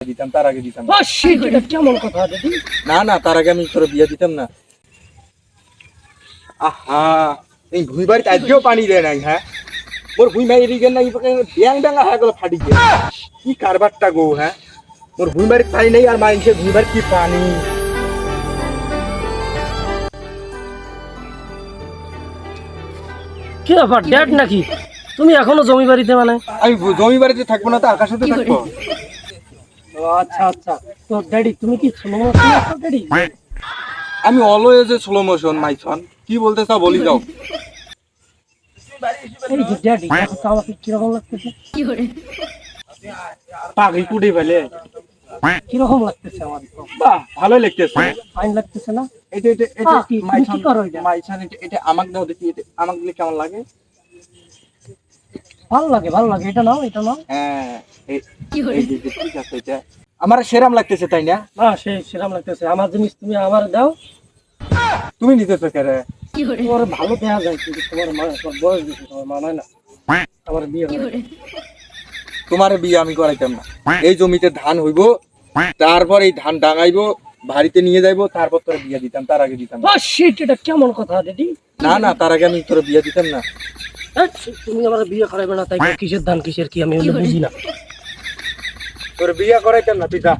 দিতাম তার আগে দিতাম না। এটা কেমন কথা দিদি? না না তার আগে আমি তোর বিয়ে দিতাম না। আহা এই ভুই বাড়িতে আজকেও পানি দেয় নাই হ্যাঁ? মোর ভুই মাই এদিকে নাই ব্যাং ব্যাঙ্গা হয়ে গেল ফাটি গিয়ে কি কারবারটা গো হ্যাঁ? মোর ভুই বাড়িতে পানি নেই আর মাইনসে ভুই বাড়ি কি পানি? কি ব্যাপার ড্যাড নাকি? তুমি এখনও জমি বাড়িতে মানে? আমি জমি বাড়িতে থাকব না তো সাথে থাকব? আচ্ছা আচ্ছা। তো ড্যাডি তুমি কি স্লো মোশন ড্যাডি? আমি always slow motion my son কি বলতে চাও বলি যাও। এই যে ড্যাডি দেখো তো আমাকে কীরকম লাগতেছে। পাগড়ি কুটে ফেলে কীরকম লাগতেছে আমার? বাহ ভালোই লাগতেছে। ফাইন লাগতেছে না? এটা এটা এটা আহ, কি, কি করো এটা? মাইছান এটা এটা আমাকে দাও দেখি এটা আমাকে দিলে কেমন লাগে? ভালো লাগে ভালো লাগে। এটা নাও এটা নাও। হ্যাঁ। আমার সেরাম লাগতেছে তাই না? না সে সেরকম লাগতেছে। আমার জিনিস তুমি আমার দাও। তুমি নিতেছো কে রে? তোমার ভালো দেওয়া যায় কিন্তু তোমার তোমার বয়স বেশি তোমার মানায় না। আমার বিয়ে তোমার বিয়ে আমি করাইতাম না। এই জমিতে ধান হইব তারপর এই ধান ডাঙাইবো বাড়িতে নিয়ে যাইবো তারপর তোর বিয়ে দিতাম তার আগে দিতাম। এটা কেমন কথা দিদি? না না তার আগে আমি তোর বিয়ে দিতাম না। ধ্যাৎ, তুমি আমার বিয়ে করাবে না তাই কিসের ধান কিসের কি আমি বুঝি না। তোর বিয়া করাইতাম না যা।